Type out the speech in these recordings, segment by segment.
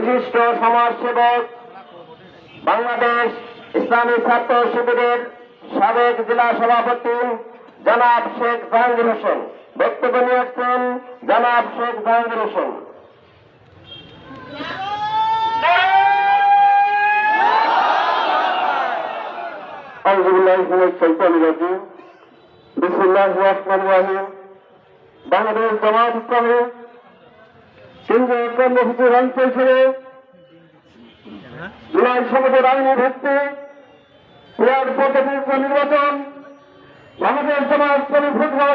বিশিষ্ট সমাজসেবক বাংলাদেশ ইসলামী ছাত্র শিবিরের সাবেক জেলা সভাপতি জনাব শেখ জাহাঙ্গীর হোসেন। বক্তব্য নিয়ে আসছেন জনাব শেখ জাহাঙ্গীর হোসেন। বাংলাদেশ জামাত ইসলামী কেন্দ্রীয় কর্মসূচির অংশ হিসেবে জুলাই সমাজের আইনি ভিত্তি পেয়ার পদ্ধতির নির্বাচন। বাংলাদেশ জামাত ইসলামী ফুটবল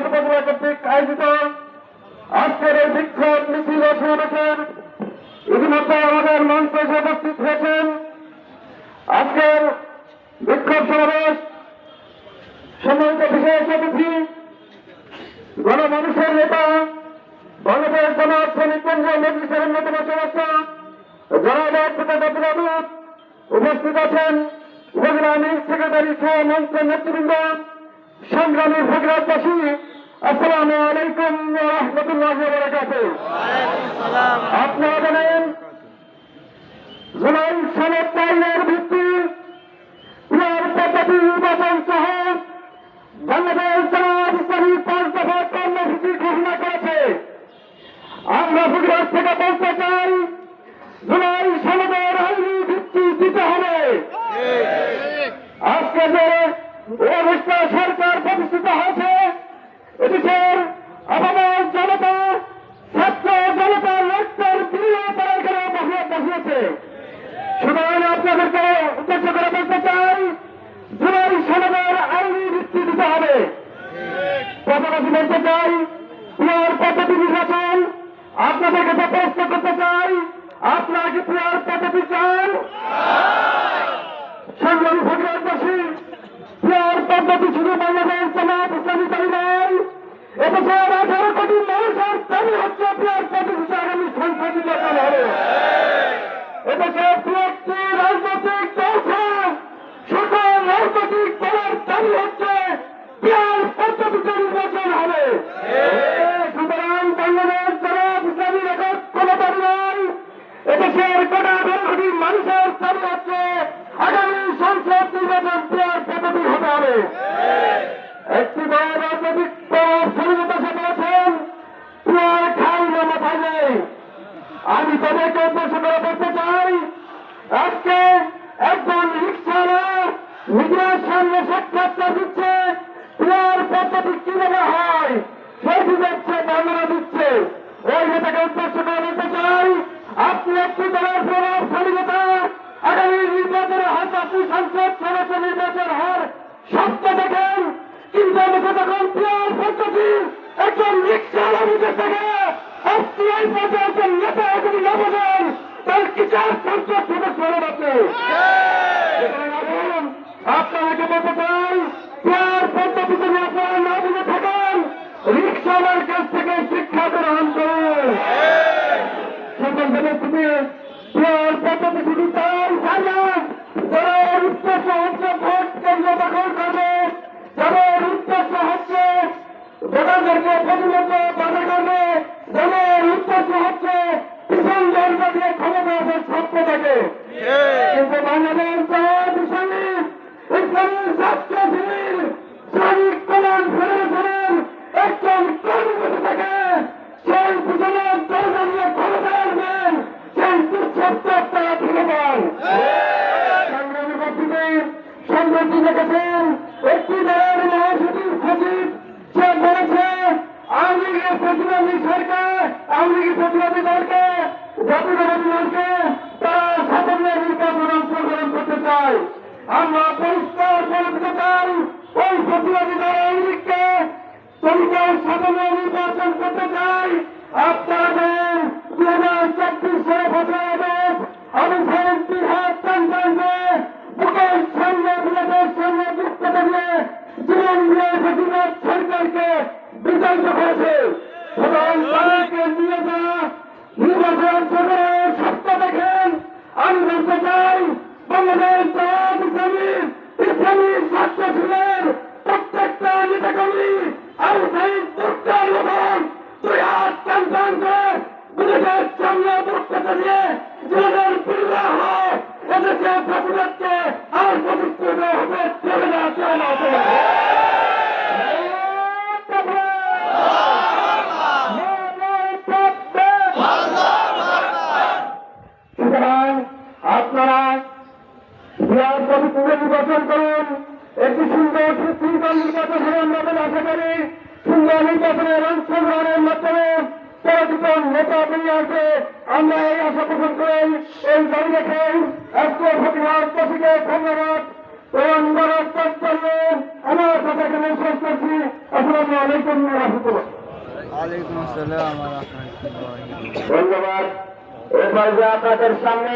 কর্তৃক আয়োজিত। আজকের এই বিক্ষোভ মিছিল সমাবেশের ইতিমধ্যে আমাদের মঞ্চে উপস্থিত হয়েছেন। আজকের বিক্ষোভ সমাবেশ সম্মানিত বিশেষ অতিথি, গণমানুষের নেতা বাংলাদেশ জামাত শ্রমিক কেন্দ্রীয় মজলিসের অন্যতম সদস্য জনাব আব্দুল উপস্থিত আছেন উপজেলা আমির সেক্রেটারি সহ মন্ত্রের নেতৃবৃন্দ সংগ্রামী ভোগরাজবাসী আসসালামু আলাইকুম রহমতুল্লাহ আপনারা জানেন জুলাই সনদ আইনের ভিত্তি আমরা গুজরাট থেকে বলতে চাই জুলাই সনদের আইনি দিতে হবে। আজকে যে অনুষ্ঠান সরকার প্রতিষ্ঠিত হয়েছে, এদেশের আবাস জনতা, ছাত্র জনতার রক্তের বিনিয়োগ করার করে বসিয়ে বসিয়েছে সুতরাং আপনাদেরকে উদ্দেশ্য করে বলতে চাই জুলাই সনদের আইনি ভিত্তি দিতে হবে। পাশাপাশি বলতে চাই প্রিয়ার পদ্ধতি আপনাদের কাছে প্রশ্ন করতে চাই। আপনারা কি প্রিয়ার পদ্ধতি চান সংগ্রামী ভোটবাসী প্রিয়ার পদ্ধতি শুধু বাংলাদেশ জামাত ইসলামী তাই নয় এদেশের আঠারো কোটি মানুষের দাবি হচ্ছে প্রিয়ার পদ্ধতিতে আগামী সংসদ নির্বাচন হবে। এদেশে একটি দল রাজনৈতিক স্বাধীনতা মাথায় নেই আমি তাদেরকে উদ্দেশ্য করে বলতে চাই, আজকে একজন মিডিয়ার সামনে দিচ্ছে। পদ্ধতি হয় দিচ্ছে। ওই নেতাকে উদ্দেশ্য করে বলতে চাই, আপনি একটি দলের প্রভাবশালী নেতা আগামী নির্বাচনে হয়তো আপনি সংসদ সদস্য নির্বাচন স্বপ্ন দেখেন, কিন্তু আমাকে যখন প্রিয়ার পদ্ধতি একজন বুঝে থাকে এই পদে একজন নেতা যদি না বোঝেন তার সদস্য হয়ে যাচ্ছে আপনাদেরকে বলতে চাই প্রিয়ার পদ্ধতি যদি আপনারা না বুঝে থাকেন, রিক্সাওয়ালার কাছ থেকে শিক্ষা গ্রহণ করুন। সকল পদ্ধতি শুধু তাই ভোটারদেরকে প্রতিনিয়ত বাধা করবে দলের উৎপত্তি হচ্ছে দলকে দিয়ে ক্ষমতা আছে স্বপ্ন থাকে প্রতিবাদী সরকার, আওয়ামী লীগের প্রতিবাদী দলকে জাতীয়তাবাদী দলকে তারা স্বতন্ত্র নির্বাচন অংশগ্রহণ করতে চায়। আমরা পরিষ্কার করে দিতে চাই, ওই প্রতিবাদী দল আওয়ামী লীগকে। তরিকার স্বতন্ত্র নির্বাচন করতে চাই। আপনারা দুই হাজার চব্বিশ সালে ভোটার আমি ফেরত হাত টান টান বুকের সামনে বিলেটের সামনে যুক্ততা দিয়ে জীবন দিয়ে সরকারকে বিতাড়িত করেছে। এবং তাদেরকে নিয়ে যাওয়া নির্বাচন অংশগ্রহণের সত্য দেখেন। আমি বলতে চাই, বাংলাদেশ জামাত ইসলামী ইসলামী ছাত্র ছিলেন প্রত্যেকটা নেতাকর্মী আর সেই নির্বাচন করুন। একটি সুন্দর সুশৃঙ্খল নির্বাচন হবে আমরা আশা করি। সুন্দর নির্বাচনের অংশগ্রহণের মাধ্যমে পরাজিত নেতা বেরিয়ে আসবে। আমরা এই আশা পোষণ করেন এই দাবি রেখে আজকে প্রতিবাদ প্রতিকে ধন্যবাদ। এবং বরফ আমার কথা এখানে শেষ করছি। আসসালামু আলাইকুম রহমতুল্লাহ। ওয়ালাইকুম আসসালাম ওয়া রাহমাতুল্লাহি। ধন্যবাদ। এরপর যে আপনাদের সামনে